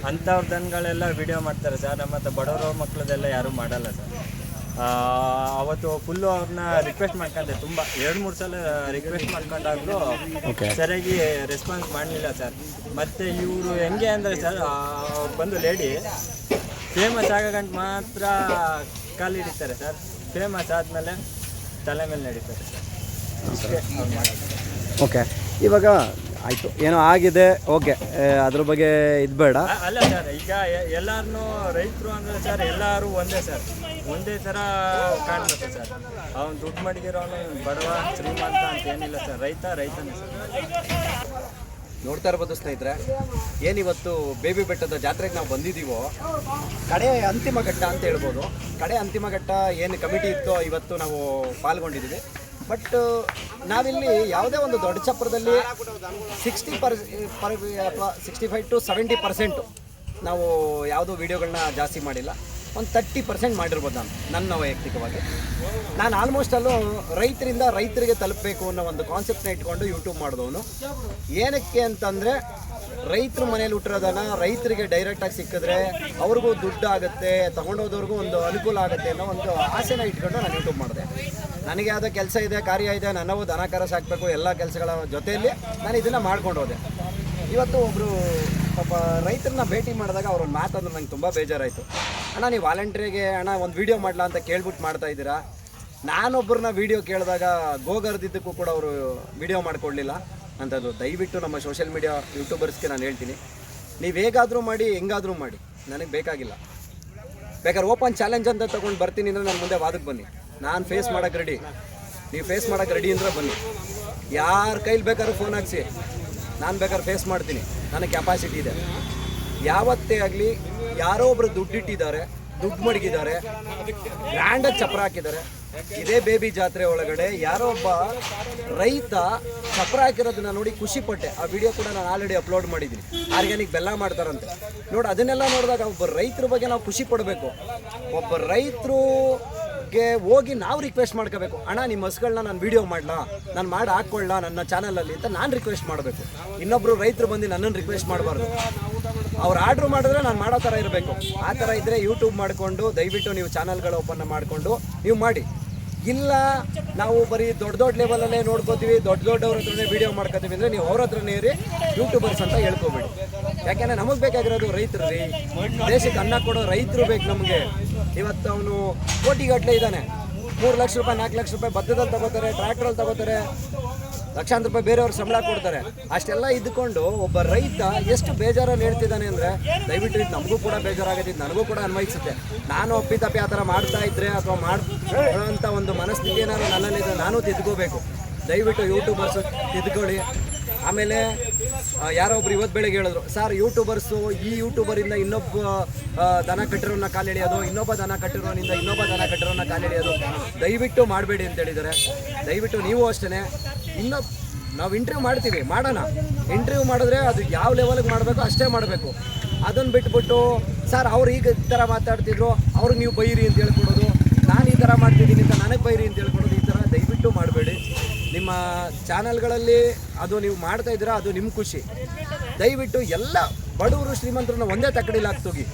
ಅಂಥವ್ರ ದನಗಳೆಲ್ಲ ವಿಡಿಯೋ ಮಾಡ್ತಾರೆ ಸರ್. ನಮ್ಮ ಬಡವರ ಮಕ್ಕಳದೆಲ್ಲ ಯಾರೂ ಮಾಡಲ್ಲ ಸರ್. ಅವತ್ತು ಫುಲ್ಲು ಅವ್ರನ್ನ ರಿಕ್ವೆಸ್ಟ್ ಮಾಡ್ಕೊಂಡೆ. ತುಂಬ ಎರಡು ಮೂರು ಸಲ ರಿಕ್ವೆಸ್ಟ್ ಮಾಡ್ಕೊಂಡಾಗಲೂ ಸರಿಯಾಗಿ ರೆಸ್ಪಾನ್ಸ್ ಮಾಡಲಿಲ್ಲ ಸರ್ ಮತ್ತು ಇವರು ಹೆಂಗೆ ಅಂದರೆ ಸರ್ ಅವ್ರು ಬಂದು ಲೇಡಿ ಫೇಮಸ್ ಆಗಂಟ್ ಮಾತ್ರ ಕಾಲು ಹಿಡಿತಾರೆ ಸರ್ ಫೇಮಸ್ ಆದಮೇಲೆ ತಲೆ ಮೇಲೆ ನಡೀತಾರೆ ಸರ್ ಓಕೆ ಇವಾಗ ಆಯಿತು. ಏನೋ ಆಗಿದೆ ಓಕೆ. ಅದ್ರ ಬಗ್ಗೆ ಇದು ಬೇಡ. ಅಲ್ಲ ಸರ್ ಈಗ ಎಲ್ಲಾರನು ರೈತರು ಅಂದ್ರೆ ಸರ್ ಎಲ್ಲರೂ ಒಂದೇ ಸರ್ ಒಂದೇ ಥರ ಕಾಣ್ಬೇಕು ಸರ್ ಅವ್ನು ದುಡ್ಡು ಮಾಡಿದಿರೋನು ಬಡವ ಶ್ರೀಮಂತ ಅಂತ ಏನಿಲ್ಲ ಸರ್ ರೈತ ರೈತನೇ ಸರ್ ನೋಡ್ತಾ ಇರ್ಬೋದು ಸ್ನೇಹಿತರೆ ಏನಿವತ್ತು ಬೇಬಿ ಬೆಟ್ಟದ ಜಾತ್ರೆಗೆ ನಾವು ಬಂದಿದ್ದೀವೋ ಕಡೆ ಅಂತಿಮ ಘಟ್ಟ ಅಂತ ಹೇಳ್ಬೋದು. ಕಡೆ ಅಂತಿಮ ಘಟ್ಟ ಏನು ಕಮಿಟಿ ಇತ್ತೋ ಇವತ್ತು ನಾವು ಪಾಲ್ಗೊಂಡಿದ್ದೀವಿ ಬಟ್ ನಾವಿಲ್ಲಿ ಯಾವುದೇ ಒಂದು ದೊಡ್ಡ ಚಪ್ಪರದಲ್ಲಿ ಸಿಕ್ಸ್ಟಿ ಪರ್ ಪರ್ ಅಥವಾ sixty five to seventy percent ನಾವು ಯಾವುದೂ ವೀಡಿಯೋಗಳನ್ನ ಜಾಸ್ತಿ ಮಾಡಿಲ್ಲ. ಒಂದು ತರ್ಟಿ ಪರ್ಸೆಂಟ್ ಮಾಡಿರ್ಬೋದು ನಾನು, ನನ್ನ ವೈಯಕ್ತಿಕವಾಗಿ. ನಾನು ಆಲ್ಮೋಸ್ಟ್ ಅಲ್ಲೂ ರೈತರಿಂದ ರೈತರಿಗೆ ತಲುಪಬೇಕು ಅನ್ನೋ ಒಂದು ಕಾನ್ಸೆಪ್ಟ್ನ ಇಟ್ಕೊಂಡು ಯೂಟ್ಯೂಬ್ ಮಾಡಿದವನು. ಏನಕ್ಕೆ ಅಂತಂದರೆ, ರೈತರ ಮನೇಲಿ ಹುಟ್ಟಿರೋದನ್ನ ರೈತರಿಗೆ ಡೈರೆಕ್ಟಾಗಿ ಸಿಕ್ಕಿದ್ರೆ ಅವ್ರಿಗೂ ದುಡ್ಡು ಆಗುತ್ತೆ, ತಗೊಂಡೋದವ್ರಿಗೂ ಒಂದು ಅನುಕೂಲ ಆಗುತ್ತೆ ಅನ್ನೋ ಒಂದು ಆಸೆನ ಇಟ್ಕೊಂಡು ನಾನು ಯೂಟ್ಯೂಬ್ ಮಾಡಿದೆ. ನನಗೆ ಯಾವುದೋ ಕೆಲಸ ಇದೆ, ಕಾರ್ಯ ಇದೆ, ನನ್ನವು ದನ ಕರ ಸಾಕಬೇಕು ಎಲ್ಲ ಕೆಲಸಗಳ ಜೊತೆಯಲ್ಲಿ ನಾನು ಇದನ್ನು ಮಾಡ್ಕೊಂಡು ಹೋದೆ. ಇವತ್ತು ಒಬ್ಬರು ಪಾಪ ರೈತರನ್ನ ಭೇಟಿ ಮಾಡಿದಾಗ ಅವ್ರ ಒಂದು ಮಾತಂದ್ರೆ ನಂಗೆ ತುಂಬ ಬೇಜಾರಾಯಿತು. ಅಣ್ಣ, ನೀವು ವಾಲಂಟ್ರಿಗೆ ಅಣ್ಣ ಒಂದು ವೀಡಿಯೋ ಮಾಡಲಾ ಅಂತ ಕೇಳ್ಬಿಟ್ಟು ಮಾಡ್ತಾ ಇದ್ದೀರಾ? ನಾನೊಬ್ಬರನ್ನ ವೀಡಿಯೋ ಕೇಳಿದಾಗ ಗೋಗರ್ದಿದ್ದಕ್ಕೂ ಕೂಡ ಅವರು ವೀಡಿಯೋ ಮಾಡಿಕೊಡ್ಲಿಲ್ಲ. ಅಂಥದ್ದು ದಯವಿಟ್ಟು ನಮ್ಮ ಸೋಷಿಯಲ್ ಮೀಡಿಯಾ ಯೂಟ್ಯೂಬರ್ಸ್ಗೆ ನಾನು ಹೇಳ್ತೀನಿ. ನೀವು ಹೇಗಾದರೂ ಮಾಡಿ, ಹೆಂಗಾದರೂ ಮಾಡಿ. ನನಗೆ ಬೇಕಾಗಿಲ್ಲ. ಬೇಕಾದ್ರೆ ಓಪನ್ ಚಾಲೆಂಜ್ ಅಂತ ತೊಗೊಂಡು ಬರ್ತೀನಿ ಅಂದರೆ ನಾನು ಮುಂದೆ ವಾದಕ್ಕೆ ಬನ್ನಿ. ನಾನು ಫೇಸ್ ಮಾಡೋಕ್ಕೆ ರೆಡಿ ನೀವು ಫೇಸ್ ಮಾಡೋಕ್ಕೆ ರೆಡಿ ಅಂದ್ರೆ ಬನ್ನಿ. ಯಾರ ಕೈಲಿ ಬೇಕಾದ್ರೂ ಫೋನ್ ಹಾಕ್ಸಿ. ನಾನು ಬೇಕಾದ್ರೆ ಫೇಸ್ ಮಾಡ್ತೀನಿ. ನನಗೆ ಕೆಪಾಸಿಟಿ ಇದೆ. ಯಾವತ್ತೇ ಆಗಲಿ ಯಾರೋ ಒಬ್ರು ದುಡ್ಡಿಟ್ಟಿದ್ದಾರೆ ದುಡ್ಡು ಮಡಗಿದ್ದಾರೆ ಗ್ರ್ಯಾಂಡಾಗಿ ಚಪ್ರ ಹಾಕಿದ್ದಾರೆ. ಇದೇ ಬೇಬಿ ಜಾತ್ರೆ ಒಳಗಡೆ ಯಾರೋ ಒಬ್ಬ ರೈತ ಚಪ್ರ ಹಾಕಿರೋದನ್ನ ನೋಡಿ ಖುಷಿ ಪಟ್ಟೆ. ಆ ವಿಡಿಯೋ ಕೂಡ ನಾನು ಆಲ್ರೆಡಿ ಅಪ್ಲೋಡ್ ಮಾಡಿದ್ದೀನಿ. ಆರ್ಗ್ಯಾನಿಕ್ ಬೆಲ್ಲ ಮಾಡ್ತಾರಂತೆ. ನೋಡಿ ಅದನ್ನೆಲ್ಲ ನೋಡಿದಾಗ ಒಬ್ಬ ರೈತರ ಬಗ್ಗೆ ನಾವು ಖುಷಿ ಪಡಬೇಕು. ಒಬ್ಬ ರೈತರು ಗೆ ಹೋಗಿ ನಾವು ರಿಕ್ವೆಸ್ಟ್ ಮಾಡ್ಕೋಬೇಕು. ಅಣ್ಣ ನಿಮ್ಮ ಹಸುಗಳನ್ನ ನಾನು ವೀಡಿಯೋ ಮಾಡಲಾ? ನಾನು ಮಾಡಿ ಹಾಕ್ಕೊಳ್ಳ ನನ್ನ ಚಾನಲಲ್ಲಿ ಅಂತ ನಾನು ರಿಕ್ವೆಸ್ಟ್ ಮಾಡಬೇಕು. ಇನ್ನೊಬ್ಬರು ರೈತರು ಬಂದು ನನ್ನನ್ನು ರಿಕ್ವೆಸ್ಟ್ ಮಾಡಬಾರ್ದು. ಅವ್ರು ಆರ್ಡ್ರ್ ಮಾಡಿದ್ರೆ ನಾನು ಮಾಡೋ ಥರ ಇರಬೇಕು. ಆ ಥರ ಇದ್ದರೆ ಯೂಟ್ಯೂಬ್ ಮಾಡಿಕೊಂಡು, ದಯವಿಟ್ಟು ನೀವು ಚಾನಲ್ಗಳು ಓಪನ್ ಮಾಡಿಕೊಂಡು, ನೀವು ಮಾಡಿ. ಇಲ್ಲ, ನಾವು ಬರೀ ದೊಡ್ಡ ದೊಡ್ಡ ಲೆವೆಲಲ್ಲೇ ನೋಡ್ಕೋತೀವಿ, ದೊಡ್ಡ ದೊಡ್ಡವ್ರ ಹತ್ರನೇ ವೀಡಿಯೋ ಮಾಡ್ಕೋತೀವಿ ಅಂದರೆ ನೀವು ಅವ್ರ ಹತ್ರನೇ ಇರಿ ಯೂಟ್ಯೂಬರ್ಸ್ ಅಂತ ಹೇಳ್ಕೊಬೇಡಿ. ಯಾಕೆಂದರೆ ನಮಗೆ ಬೇಕಾಗಿರೋದು ರೈತರು ರೀ. ದೇಶಕ್ಕೆ ಅನ್ನ ಕೊಡೋ ರೈತರು ಬೇಕು ನಮಗೆ. ಇವತ್ತು ಅವನು ಕೋಟಿಗಟ್ಟಲೆ ಇದ್ದಾನೆ. ಮೂರು ಲಕ್ಷ ರೂಪಾಯಿ, ನಾಲ್ಕು ಲಕ್ಷ ರೂಪಾಯಿ ಭತ್ತದಲ್ಲಿ ತಗೋತಾರೆ ಟ್ರ್ಯಾಕ್ಟ್ರಲ್ಲಿ ತಗೋತಾರೆ, ಲಕ್ಷಾಂತರ ರೂಪಾಯಿ ಬೇರೆಯವ್ರ ಸಂಬಳ ಕೊಡ್ತಾರೆ. ಅಷ್ಟೆಲ್ಲ ಇದ್ದುಕೊಂಡು ಒಬ್ಬ ರೈತ ಎಷ್ಟು ಬೇಜಾರಲ್ಲಿ ಹೇಳ್ತಿದ್ದಾನೆ ಅಂದರೆ, ದಯವಿಟ್ಟು ಇದು ನಮಗೂ ಕೂಡ ಬೇಜಾರಾಗುತ್ತೆ, ಇದು ನನಗೂ ಕೂಡ ಅನ್ವಯಿಸುತ್ತೆ. ನಾನು ಒಪ್ಪಿತಪ್ಪಿ ಆ ಥರ ಮಾಡ್ತಾ ಇದ್ರೆ ಅಥವಾ ಅಂತ ಒಂದು ಮನಸ್ಥಿತಿ ಏನಾದ್ರು ನನ್ನಲ್ಲಿದೆ ನಾನು ತಿದ್ಕೋಬೇಕು. ದಯವಿಟ್ಟು ಯೂಟ್ಯೂಬರ್ಸ್ ತಿದ್ಕೊಳ್ಳಿ. ಆಮೇಲೆ ಯಾರೋ ಒಬ್ರು ಇವತ್ತು ಬೆಳಗ್ಗೆ ಹೇಳಿದ್ರು, ಸರ್ ಯೂಟ್ಯೂಬರ್ಸು ಈ ಯೂಟ್ಯೂಬರಿಂದ ಇನ್ನೊಬ್ಬ ದನ ಕಟ್ಟಿರೋನ ಕಾಲೆಳೆಯೋದು, ಇನ್ನೊಬ್ಬ ದನ ಕಟ್ಟಿರೋನಿಂದ ಇನ್ನೊಬ್ಬ ದನ ಕಟ್ಟಿರೋನ ಕಾಲೆಳೆಯೋದು. ದಯವಿಟ್ಟು ಮಾಡಬೇಡಿ ಅಂತ ಹೇಳಿದ್ದಾರೆ. ದಯವಿಟ್ಟು ನೀವು ಅಷ್ಟೇ ಇನ್ನೊಬ್ಬ ನಾವು ಇಂಟರ್ವ್ಯೂ ಮಾಡ್ತೀವಿ, ಮಾಡೋಣ. ಇಂಟರ್ವ್ಯೂ ಮಾಡಿದ್ರೆ ಅದು ಯಾವ ಲೆವೆಲ್ಗೆ ಮಾಡಬೇಕು ಅಷ್ಟೇ ಮಾಡಬೇಕು. ಅದನ್ನು ಬಿಟ್ಬಿಟ್ಟು, ಸರ್ ಅವ್ರು ಈಗ ಈ ಥರ ಮಾತಾಡ್ತಿದ್ರು, ಅವ್ರಿಗೆ ನೀವು ಬೈರಿ ಅಂತ ಹೇಳ್ಕೊಡೋದು. ನಾನು ಈ ಥರ ಮಾಡ್ತಿದ್ದೀನಿ ಅಂತ ನನಗೆ ಬೈರಿ ಅಂತ ಹೇಳ್ಕೊಡೋದು. ದಯವಿಟ್ಟು ಮಾಡಬೇಡಿ. ನಿಮ್ಮ ಚಾನಲ್ಗಳಲ್ಲಿ ಅದು ನೀವು ಮಾಡ್ತಾ ಇದ್ದೀರಾ, ಅದು ನಿಮ್ಮ ಖುಷಿ. ದಯವಿಟ್ಟು ಎಲ್ಲ ಬಡವರು ಶ್ರೀಮಂತರನ್ನ ಒಂದೇ ತಕ್ಕಡಿಲಿ ಹಾಕ್ತೋಗಿ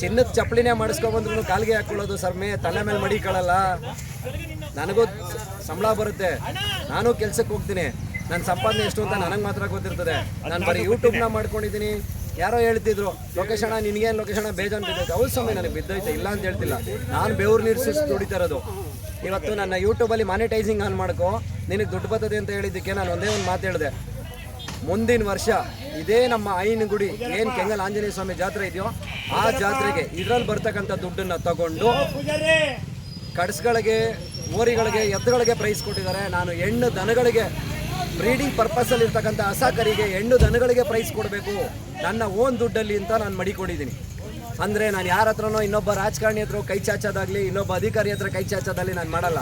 ಚಿನ್ನದ ಚಪ್ಪಲಿನೇ ಮಾಡಿಸ್ಕೊಬಂದ್ರು ಕಾಲಿಗೆ ಹಾಕೊಳ್ಳೋದು ಸರ್ಮೆ ತಲೆ ಮೇಲೆ ಮಡಿಕೊಳ್ಳಲ್ಲ ನನಗೂ ಸಂಬಳ ಬರುತ್ತೆ. ನಾನು ಕೆಲ್ಸಕ್ಕೆ ಹೋಗ್ತೀನಿ. ನನ್ನ ಸಂಪಾದನೆ ಎಷ್ಟು ಅಂತ ನನಗೆ ಮಾತ್ರ ಗೊತ್ತಿರ್ತದೆ. ನಾನು ಬರೀ ಯೂಟ್ಯೂಬ್ನ ಮಾಡ್ಕೊಂಡಿದ್ದೀನಿ. ಯಾರೋ ಹೇಳ್ತಿದ್ರು ಲೊಕೇಶನ ನಿನಗೇನು ಲೊಕೇಶನ ಬೇಜಾನ್ ಬಿದ್ದೈತೆ? ಅವ್ರು ಸಮಯ ನನಗೆ ಬಿದ್ದೈತೆ, ಇಲ್ಲ ಅಂತ ಹೇಳ್ತಿಲ್ಲ. ನಾನು ಬೆವ್ರು ನೀರು ದುಡಿತಾ ಇರೋದು. ಇವತ್ತು ನನ್ನ ಯೂಟ್ಯೂಬಲ್ಲಿ ಮಾನಿಟೈಸಿಂಗ್ ಆನ್ ಮಾಡ್ಕೊ. ನಿನಗೆ ದುಡ್ಡು ಬರ್ತದೆ ಅಂತ ಹೇಳಿದ್ದಕ್ಕೆ ನಾನು ಒಂದೇ ಒಂದು ಮಾತು ಹೇಳಿದೆ. ಮುಂದಿನ ವರ್ಷ ಇದೇ ನಮ್ಮ ಐನಗುಡಿ ಏನು ಕೆಂಗಲ್ ಆಂಜನೇಯ ಸ್ವಾಮಿ ಜಾತ್ರೆ ಇದೆಯೋ, ಆ ಜಾತ್ರೆಗೆ ಇದರಲ್ಲಿ ಬರ್ತಕ್ಕಂಥ ದುಡ್ಡನ್ನು ತಗೊಂಡು ಕಡ್ಸ್ಗಳಿಗೆ ಓರಿಗಳಿಗೆ ಎತ್ತುಗಳಿಗೆ ಪ್ರೈಸ್ ಕೊಟ್ಟಿದ್ದಾರೆ. ನಾನು ಹೆಣ್ಣು ದನಗಳಿಗೆ ಬ್ರೀಡಿಂಗ್ ಪರ್ಪಸಲ್ಲಿ ಇರ್ತಕ್ಕಂಥ ಹೆಣ್ಣು ದನಗಳಿಗೆ ಪ್ರೈಸ್ ಕೊಡಬೇಕು. ನನ್ನ ಓನ್ ದುಡ್ಡಲ್ಲಿ ಅಂತ ನಾನು ಮಡಿಕೊಂಡಿದ್ದೀನಿ ಅಂದರೆ ನಾನು ಯಾರ ಹತ್ರನೋ ಇನ್ನೊಬ್ಬ ರಾಜಕಾರಣಿ ಹತ್ರ ಕೈ ಚಾಚೋದಾಗಲಿ, ಇನ್ನೊಬ್ಬ ಅಧಿಕಾರಿ ಹತ್ರ ಕೈ ಚಾಚೋದಾಗಲಿ ನಾನು ಮಾಡಲ್ಲ.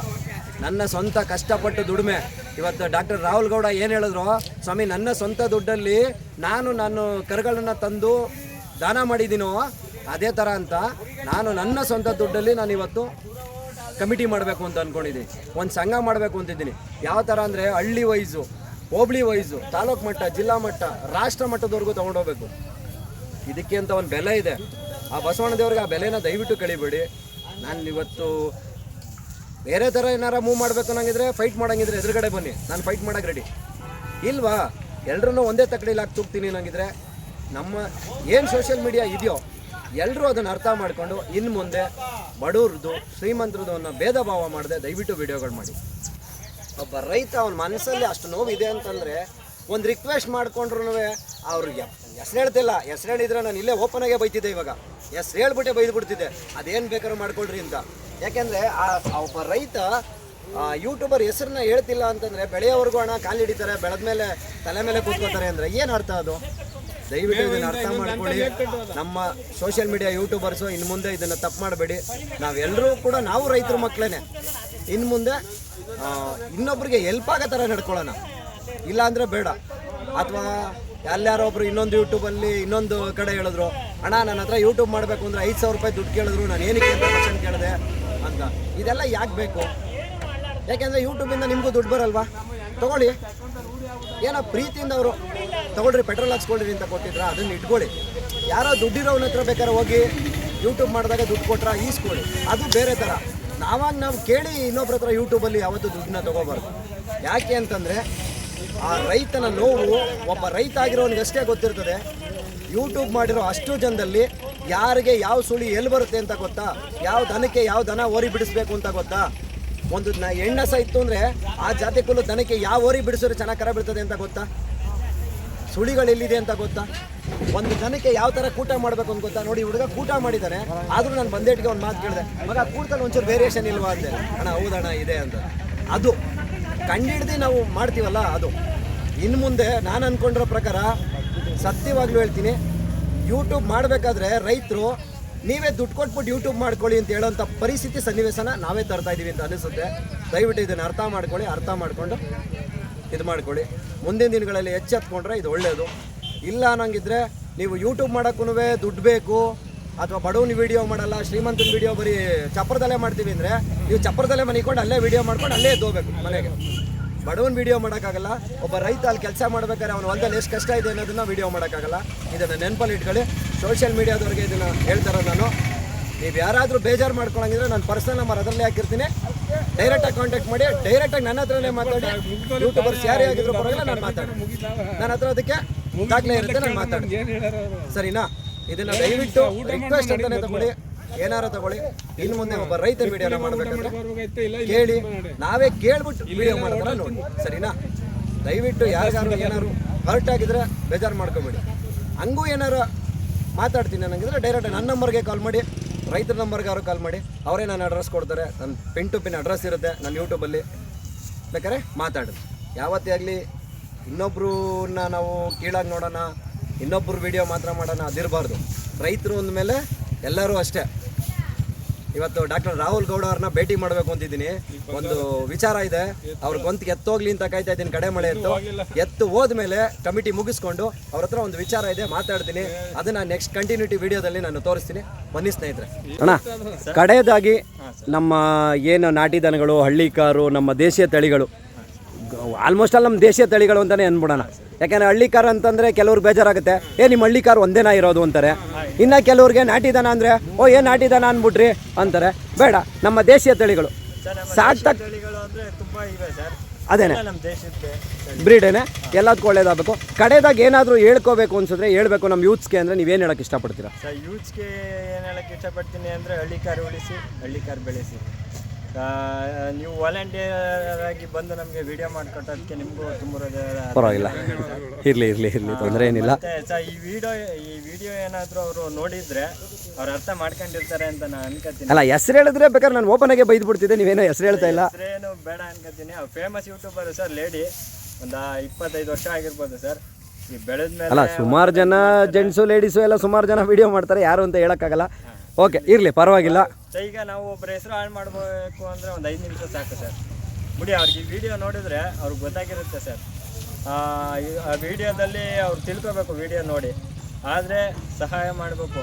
ನನ್ನ ಸ್ವಂತ ಕಷ್ಟಪಟ್ಟು ದುಡಿಮೆ. ಇವತ್ತು ಡಾಕ್ಟರ್ ರಾಹುಲ್ ಗೌಡ ಏನು ಹೇಳಿದ್ರು? ಸ್ವಾಮಿ, ನನ್ನ ಸ್ವಂತ ದುಡ್ಡಲ್ಲಿ ನಾನು ನಾನು ಕರುಗಳನ್ನು ತಂದು ದಾನ ಮಾಡಿದ್ದೀನೋ ಅದೇ ಥರ ಅಂತ ನಾನು ನನ್ನ ಸ್ವಂತ ದುಡ್ಡಲ್ಲಿ ನಾನು ಇವತ್ತು ಕಮಿಟಿ ಮಾಡಬೇಕು ಅಂತ ಅಂದ್ಕೊಂಡಿದ್ದೀನಿ ಒಂದು ಸಂಘ ಮಾಡಬೇಕು ಅಂತಿದ್ದೀನಿ. ಯಾವ ಥರ ಅಂದರೆ ಹಳ್ಳಿ ವೈಸು, ಹೋಬಳಿ ವೈಸು, ತಾಲೂಕು ಮಟ್ಟ, ಜಿಲ್ಲಾ ಮಟ್ಟ, ರಾಷ್ಟ್ರ ಮಟ್ಟದವರೆಗೂ ತೊಗೊಂಡೋಗ್ಬೇಕು ಇದಕ್ಕೆ ಅಂತ ಒಂದು ಬೆಲೆ ಇದೆ. ಆ ಬಸವಣ್ಣ ದೇವ್ರಿಗೆ ಆ ಬೆಲೆನ ದಯವಿಟ್ಟು ಕಳಿಬೇಡಿ. ನಾನು ಇವತ್ತು ಬೇರೆ ಥರ ಏನಾರ ಮೂವ್ ಮಾಡಬೇಕು ಅನ್ನಂಗಿದ್ರೆ ಫೈಟ್ ಮಾಡೋಂಗಿದ್ರೆ ಎದುರುಗಡೆ ಬನ್ನಿ. ನಾನು ಫೈಟ್ ಮಾಡೋಕೆ ರೆಡಿ ಇಲ್ವಾ? ಎಲ್ಲರೂ ಒಂದೇ ತಕ್ಕಡಿಲಿ ಹಾಕಿ ತೂಗ್ತೀನಿ ಅನ್ನಂಗಿದ್ರೆ ನಮ್ಮ ಏನು ಸೋಷಿಯಲ್ ಮೀಡಿಯಾ ಇದೆಯೋ ಎಲ್ಲರೂ ಅದನ್ನು ಅರ್ಥ ಮಾಡಿಕೊಂಡು ಇನ್ನು ಮುಂದೆ ಬಡವ್ರದ್ದು, ಶ್ರೀಮಂತರದ್ದು ಅನ್ನೋ ಭೇದ ಭಾವ ಮಾಡದೆ ದಯವಿಟ್ಟು ವಿಡಿಯೋಗಳು ಮಾಡಿ. ಒಬ್ಬ ರೈತ ಅವನ ಮನಸ್ಸಲ್ಲಿ ಅಷ್ಟು ನೋವಿದೆ ಅಂತಂದರೆ ಒಂದು ರಿಕ್ವೆಸ್ಟ್ ಮಾಡಿಕೊಂಡ್ರು ಅವ್ರು ಹೆಸ್ರು ಹೇಳ್ತಿಲ್ಲ ಹೆಸರು ಹೇಳಿದ್ರೆ ನಾನು ಇಲ್ಲೇ ಓಪನ್ ಆಗೇ ಬೈತಿದ್ದೆ ಇವಾಗ. ಹೆಸ್ರು ಹೇಳ್ಬಿಟ್ಟೆ ಬೈದು ಬಿಡ್ತಿದ್ದೆ ಅದೇನು ಬೇಕಾದ್ರೂ ಮಾಡ್ಕೊಳ್ರಿ ಅಂತ. ಯಾಕೆಂದರೆ ಆ ಒಬ್ಬ ರೈತ ಯೂಟ್ಯೂಬರ್ ಹೆಸರನ್ನ ಹೇಳ್ತಿಲ್ಲ ಅಂತಂದರೆ ಬೆಳೆಯೋವರೆಗೂ ಹಣ ಕಾಲು ಹಿಡಿತಾರೆ ಬೆಳೆದ ಮೇಲೆ ತಲೆ ಮೇಲೆ ಕೂತ್ಕೋತಾರೆ ಅಂದರೆ ಏನು ಅರ್ಥ ಅದು? ದಯವಿಟ್ಟು ಇದನ್ನ ಅರ್ಥ ಮಾಡ್ಕೊಳ್ಳಿ. ನಮ್ಮ ಸೋಷಿಯಲ್ ಮೀಡಿಯಾ ಯೂಟ್ಯೂಬರ್ಸು ಇನ್ನು ಮುಂದೆ ಇದನ್ನು ತಪ್ಪು ಮಾಡಬೇಡಿ. ನಾವೆಲ್ಲರೂ ಕೂಡ ನಾವು ರೈತರ ಮಕ್ಕಳೇ ಇನ್ನು ಮುಂದೆ ಇನ್ನೊಬ್ರಿಗೆ ಹೆಲ್ಪ್ ಆಗೋ ಥರ ನಡ್ಕೊಳ್ಳೋಣ. ಇಲ್ಲಾಂದರೆ ಬೇಡ. ಅಥವಾ ಎಲ್ಲಾರೋ ಒಬ್ರು ಇನ್ನೊಂದು ಯೂಟ್ಯೂಬಲ್ಲಿ ಇನ್ನೊಂದು ಕಡೆ ಹೇಳಿದ್ರು, ಅಣ್ಣ, ನನ್ನ ಹತ್ರ ಯೂಟ್ಯೂಬ್ ಮಾಡಬೇಕು ಅಂದರೆ ಐದು ಸಾವಿರ ರೂಪಾಯಿ ದುಡ್ಡು ಕೇಳಿದ್ರು, ನಾನು ಏನಕ್ಕೆ ಅಂತ ಕೇಳಿದೆ? ಅಂತ. ಇದೆಲ್ಲ ಯಾಕೆ ಬೇಕು? ಯಾಕೆಂದರೆ ಯೂಟ್ಯೂಬಿಂದ ನಿಮಗೂ ದುಡ್ಡು ಬರಲ್ವಾ? ತಗೊಳ್ಳಿ. ಏನೋ ಪ್ರೀತಿಯಿಂದ ಅವರು, ತಗೊಳ್ರಿ ಪೆಟ್ರೋಲ್ ಹಾಕ್ಸ್ಕೊಳ್ರಿ ಅಂತ ಕೊಟ್ಟಿದ್ರ, ಅದನ್ನ ಇಟ್ಕೊಳ್ಳಿ. ಯಾರೋ ದುಡ್ಡಿರೋನ ಹತ್ರ ಬೇಕಾದ್ರೆ ಹೋಗಿ ಯೂಟ್ಯೂಬ್ ಮಾಡಿದಾಗ ದುಡ್ಡು ಕೊಟ್ರ, ಈಸ್ಕೊಳ್ಳಿ. ಅದು ಬೇರೆ ಥರ ನಾವಾಗ ನಾವು ಕೇಳಿ ಇನ್ನೊಬ್ರ ಹತ್ರ ಯೂಟ್ಯೂಬಲ್ಲಿ ಯಾವತ್ತೂ ದುಡ್ಡನ್ನ ತಗೋಬಾರ್ದು. ಯಾಕೆ ಅಂತಂದರೆ ಆ ರೈತನ ನೋವು, ಒಬ್ಬ ರೈತ ಆಗಿರೋನಿಗಷ್ಟೇ ಗೊತ್ತಿರ್ತದೆ. ಯೂಟ್ಯೂಬ್ ಮಾಡಿರೋ ಅಷ್ಟು ಜನದಲ್ಲಿ ಯಾರಿಗೆ ಯಾವ ಸುಳಿ ಎಲ್ಲಿ ಬರುತ್ತೆ ಅಂತ ಗೊತ್ತಾ? ಯಾವ ದನಕ್ಕೆ ಯಾವ ದನ ಓರಿ ಬಿಡಿಸ್ಬೇಕು ಅಂತ ಗೊತ್ತಾ? ಒಂದು ನ ಹೆಣ್ಣಸ ಇತ್ತು ಅಂದರೆ ಆ ಜಾತಿ ಕುಲ ದನಕ್ಕೆ ಯಾವ ಓರಿ ಬಿಡಿಸಿದ್ರೆ ಚೆನ್ನಾಗಿ ಕರ ಬಿಡ್ತದೆ ಅಂತ ಗೊತ್ತಾ? ಸುಳಿಗಳು ಎಲ್ಲಿದೆ ಅಂತ ಗೊತ್ತಾ? ಒಂದು ದನಕ್ಕೆ ಯಾವ ಥರ ಕೂಟ ಮಾಡಬೇಕು ಅಂತ ಗೊತ್ತಾ? ನೋಡಿ ಹುಡುಗ ಕೂಟ ಮಾಡಿದ್ದಾರೆ ಆದರೂ ನಾನು ಬಂದೇಟ್ಗೆ ಒಂದು ಮಾತು ಕೇಳಿದೆ, ಮಗ ಕೂಟದಲ್ಲಿ ಒಂಚೂರು ವೇರಿಯೇಷನ್ ಇಲ್ವಾ? ಅಂದೆ. ಅಣ್ಣ, ಹೌದಣ್ಣ, ಇದೆ ಅಂತ ಅದು ಕಂಡಿಡ್ದು ನಾವು ಮಾಡ್ತೀವಲ್ಲ ಅದು. ಇನ್ನು ಮುಂದೆ ನಾನು ಅಂದ್ಕೊಂಡಿರೋ ಪ್ರಕಾರ ಸತ್ಯವಾಗ್ಲೂ ಹೇಳ್ತೀನಿ ಯೂಟ್ಯೂಬ್ ಮಾಡಬೇಕಾದ್ರೆ ರೈತರು, ನೀವೇ ದುಡ್ಡು ಕೊಟ್ಬಿಟ್ಟು ಯೂಟ್ಯೂಬ್ ಮಾಡ್ಕೊಳ್ಳಿ ಅಂತ ಹೇಳೋಂಥ ಪರಿಸ್ಥಿತಿ ಸನ್ನಿವೇಶನ ನಾವೇ ತರ್ತಾ ಇದ್ದೀವಿ ಅಂತ ಅನಿಸುತ್ತೆ. ದಯವಿಟ್ಟು ಇದನ್ನು ಅರ್ಥ ಮಾಡ್ಕೊಳ್ಳಿ, ಅರ್ಥ ಮಾಡಿಕೊಂಡು ಇದು ಮಾಡ್ಕೊಳ್ಳಿ. ಮುಂದಿನ ದಿನಗಳಲ್ಲಿ ಎಚ್ಚೆತ್ಕೊಂಡ್ರೆ ಇದು ಒಳ್ಳೆಯದು ಇಲ್ಲ ಅನ್ನೋಂಗಿದ್ರೆ ನೀವು ಯೂಟ್ಯೂಬ್ ಮಾಡೋಕ್ಕೂ ದುಡ್ಡು ಬೇಕು. ಅಥವಾ ಬಡವನ ವಿಡಿಯೋ ಮಾಡಲ್ಲ ಶ್ರೀಮಂತನ ವಿಡಿಯೋ ಬರೀ ಚಪ್ಪರದಲ್ಲೇ ಮಾಡ್ತೀವಿ ಅಂದರೆ ನೀವು ಚಪ್ಪರದಲ್ಲೇ ಮನಿಕೊಂಡು ಅಲ್ಲೇ ವಿಡಿಯೋ ಮಾಡ್ಕೊಂಡು ಅಲ್ಲೇ ಎದ್ದೋಗ್ಬೇಕು ಮನೆಗೆ. ಬಡವನ ವಿಡಿಯೋ ಮಾಡೋಕ್ಕಾಗಲ್ಲ ಒಬ್ಬ ರೈತ ಅಲ್ಲಿ ಕೆಲಸ ಮಾಡ್ಬೇಕಾದ್ರೆ ಅವನ ಹೊಲದಲ್ಲಿ ಎಷ್ಟು ಕಷ್ಟ ಇದೆ ಅನ್ನೋದನ್ನ ವಿಡಿಯೋ ಮಾಡೋಕ್ಕಾಗಲ್ಲ. ಇದನ್ನು ನೆನಪಲ್ಲಿ ಇಟ್ಕೊಳ್ಳಿ. ಸೋಷಿಯಲ್ ಮೀಡಿಯಾದವ್ರಿಗೆ ಇದನ್ನು ಹೇಳ್ತಾರೋ ನಾನು. ನೀವು ಯಾರಾದರೂ ಬೇಜಾರು ಮಾಡ್ಕೊಳಂಗಿದ್ರೆ ನಾನು ಪರ್ಸನಲ್ ನಂಬರ್ ಅದರಲ್ಲೇ ಹಾಕಿರ್ತೀನಿ. ಡೈರೆಕ್ಟಾಗಿ ಕಾಂಟ್ಯಾಕ್ಟ್ ಮಾಡಿ ಡೈರೆಕ್ಟಾಗಿ ನನ್ನ ಹತ್ರನೇ ಮಾತಾಡಿ. ಯೂಟ್ಯೂಬರ್ಸ್ ಯಾರೇ ಆಗಿದ್ರು ಪರವಾಗಿಲ್ಲ ನಾನು ಮಾತಾಡಿ ನನ್ನ ಹತ್ರ ಅದಕ್ಕೆ ದಾಖಲೆ ಇರುತ್ತೆ ನಾನು ಮಾತಾಡಿ ಸರಿನಾ? ಇದನ್ನ ದಯವಿಟ್ಟು ರಿಕ್ವೆಸ್ಟ್ ಅಂತಾನೆ ತಗೊಳ್ಳಿ. ಏನಾರು ತಗೊಳ್ಳಿ. ಇನ್ನು ಮುಂದೆ ಒಬ್ಬ ರೈತ ವಿಡಿಯೋನ ಮಾಡ್ಬೇಕಂದ್ರೆ ಕೇಳಿ. ನಾವೇ ಕೇಳ್ಬಿಟ್ಟು ವಿಡಿಯೋ ಮಾಡೋದನ್ನ ನೋಡಿ. ಸರಿನಾ? ದಯವಿಟ್ಟು ಯಾರಿಗಾರು ಏನಾರು ಹರ್ಟ್ ಆಗಿದ್ರೆ ಬೇಜಾರು ಮಾಡ್ಕೊಬೇಡಿ. ಹಂಗೂ ಏನಾರು ಮಾತಾಡ್ತೀನಿ ನನಗಿದ್ರೆ ಡೈರೆಕ್ಟ್ ನನ್ನ ನಂಬರ್ಗೆ ಕಾಲ್ ಮಾಡಿ. ರೈತರ ನಂಬರ್ಗಾರು ಕಾಲ್ ಮಾಡಿ. ಅವರೇ ನನ್ನ ಅಡ್ರೆಸ್ ಕೊಡ್ತಾರೆ. ನನ್ನ ಪಿನ್ ಟು ಪಿನ್ ಅಡ್ರೆಸ್ ಇರುತ್ತೆ. ನನ್ನ ಯೂಟ್ಯೂಬಲ್ಲಿ ಬೇಕಾದ್ರೆ ಮಾತಾಡಿ ಯಾವತ್ತೇ ಆಗಲಿ ಇನ್ನೊಬ್ಬರನ್ನ ನಾವು ಕೀಳಾಗಿ ನೋಡೋಣ. ಇನ್ನೊಬ್ರು ವಿಡಿಯೋ ಮಾತ್ರ ಮಾಡೋಣ, ಅದಿರಬಾರ್ದು. ರೈತರು ಅಂದಮೇಲೆ ಎಲ್ಲರೂ ಅಷ್ಟೇ. ಇವತ್ತು ಡಾಕ್ಟರ್ ರಾಹುಲ್ ಗೌಡ ಅವ್ರನ್ನ ಭೇಟಿ ಮಾಡಬೇಕು ಅಂತಿದ್ದೀನಿ. ಒಂದು ವಿಚಾರ ಇದೆ. ಅವ್ರ ಗೊಂತಿಗೆ ಎತ್ತೋಗ್ಲಿ ಅಂತ ಕಾಯ್ತಾ ಇದ್ದೀನಿ ಕಡೆ ಮಳೆ ಎತ್ತು ಎತ್ತು ಹೋದ್ಮೇಲೆ ಕಮಿಟಿ ಮುಗಿಸ್ಕೊಂಡು ಅವ್ರ ಹತ್ರ ಒಂದು ವಿಚಾರ ಇದೆ, ಮಾತಾಡ್ತೀನಿ. ಅದನ್ನ ನೆಕ್ಸ್ಟ್ ಕಂಟಿನ್ಯೂಟಿ ವಿಡಿಯೋದಲ್ಲಿ ನಾನು ತೋರಿಸ್ತೀನಿ. ಬನ್ನಿ ಸ್ನೇಹಿತರೆ. ಅಣ್ಣ, ಕಡೆಯದಾಗಿ ನಮ್ಮ ಏನು ನಾಟಿ ದನಗಳು, ಹಳ್ಳಿ ಕಾರು, ನಮ್ಮ ದೇಶೀಯ ತಳಿಗಳು ಆಲ್ಮೋಸ್ಟ್ ಆಲ್ ನಮ್ಮ ದೇಶೀಯ ತಳಿಗಳು ಅಂತಲೇ ಅನ್ಬಿಡೋಣ. ಯಾಕೆಂದರೆ ಹಳ್ಳಿ ಕಾರ್ ಅಂತಂದ್ರೆ ಕೆಲವ್ರಿಗೆ ಬೇಜಾರಾಗುತ್ತೆ. ಏ ನಿಮ್ಮ ಹಳ್ಳಿ ಕಾರ್ ಒಂದೇನ ಇರೋದು ಅಂತಾರೆ. ಇನ್ನು ಕೆಲವ್ರಿಗೆ ನಾಟಿದಾನ ಅಂದ್ರೆ, ಓ ಏನು ನಾಟಿದಾನ ಅಂದ್ಬಿಟ್ರಿ ಅಂತಾರೆ. ಬೇಡ, ನಮ್ಮ ದೇಶೀಯ ತಳಿಗಳು. ಸಾಕ್ತಕ್ಕ ಅದೇನೆ. ಬ್ರೀಡೇನೆ. ಎಲ್ಲದಕ್ಕೂ ಒಳ್ಳೇದಾಗಬೇಕು. ಕಡೆದಾಗ ಏನಾದರೂ ಹೇಳ್ಕೋಬೇಕು ಅನ್ಸಿದ್ರೆ ಹೇಳ್ಬೇಕು ನಮ್ಮ ಯೂತ್ಸ್ಗೆ ಅಂದರೆ ನೀವೇನು ಹೇಳೋಕ್ಕೆ ಇಷ್ಟಪಡ್ತೀರಾ? ಯೂತ್ಸ್ಗೆ ಏನು ಹೇಳಕ್ಕೆ ಇಷ್ಟಪಡ್ತೀನಿ ಅಂದರೆ ಹಳ್ಳಿ ಕಾರ್ ಉಳಿಸಿ, ಹಳ್ಳಿ ಕಾರ್ ಬೆಳೆಸಿ. ನೀವು ವಾಲಂಟಿಯರ್ ಆಗಿ ಬಂದು ನಮಗೆ ವಿಡಿಯೋ ಮಾಡ್ಕೊಟ್ಟೋದಕ್ಕೆ ನಿಮಗೂ ತುಂಬ ಪರವಾಗಿಲ್ಲ. ಇರಲಿ ಇರಲಿ ಇರಲಿ ತೊಂದರೆ ಏನಿಲ್ಲ. ಸರ್ ಈ ವಿಡಿಯೋ ಈ ವಿಡಿಯೋ ಏನಾದರೂ ಅವರು ನೋಡಿದ್ರೆ ಅವ್ರು ಅರ್ಥ ಮಾಡ್ಕೊಂಡಿರ್ತಾರೆ ಅಂತ ನಾನು ಅನ್ಕೋತೀನಿ. ಅಲ್ಲ ಹೆಸರು ಹೇಳಿದ್ರೆ ಬೇಕಾದ್ರೆ ನಾನು ಓಪನ್ ಆಗಿ ಬೈದು ಬಿಡ್ತಿದ್ದೆ ನೀವೇನೋ ಹೆಸರು ಹೇಳ್ತಾ ಇಲ್ಲ. ಹೆಸರೇನು ಬೇಡ ಅನ್ಕೋತೀನಿ. ಅವ್ರು ಫೇಮಸ್ ಯೂಟ್ಯೂಬರ್ ಸರ್ ಲೇಡಿ ಒಂದು ಇಪ್ಪತ್ತೈದು ವರ್ಷ ಆಗಿರ್ಬೋದು ಸರ್. ಈ ಬೆಳೆದ ಅಲ್ಲ ಸುಮಾರು ಜನ ಜೆಂಟ್ಸು ಲೇಡೀಸು ಎಲ್ಲ ಸುಮಾರು ಜನ ವಿಡಿಯೋ ಮಾಡ್ತಾರೆ ಯಾರು ಅಂತ ಹೇಳೋಕ್ಕಾಗಲ್ಲ. ಓಕೆ, ಇರಲಿ, ಪರವಾಗಿಲ್ಲ. ಈಗ ನಾವು ಒಬ್ಬರ ಹೆಸರು ಹಾಳು ಮಾಡಬೇಕು ಅಂದರೆ ಒಂದು ಐದು ನಿಮಿಷ ಸಾಕು ಸರ್. ಬಿಡಿ, ಅವ್ರಿಗೆ ವಿಡಿಯೋ ನೋಡಿದರೆ ಅವ್ರಿಗೆ ಗೊತ್ತಾಗಿರುತ್ತೆ ಸರ್. ಆ ವಿಡಿಯೋದಲ್ಲಿ ಅವ್ರು ತಿಳ್ಕೊಬೇಕು ವಿಡಿಯೋ ನೋಡಿ. ಆದರೆ ಸಹಾಯ ಮಾಡಬೇಕು.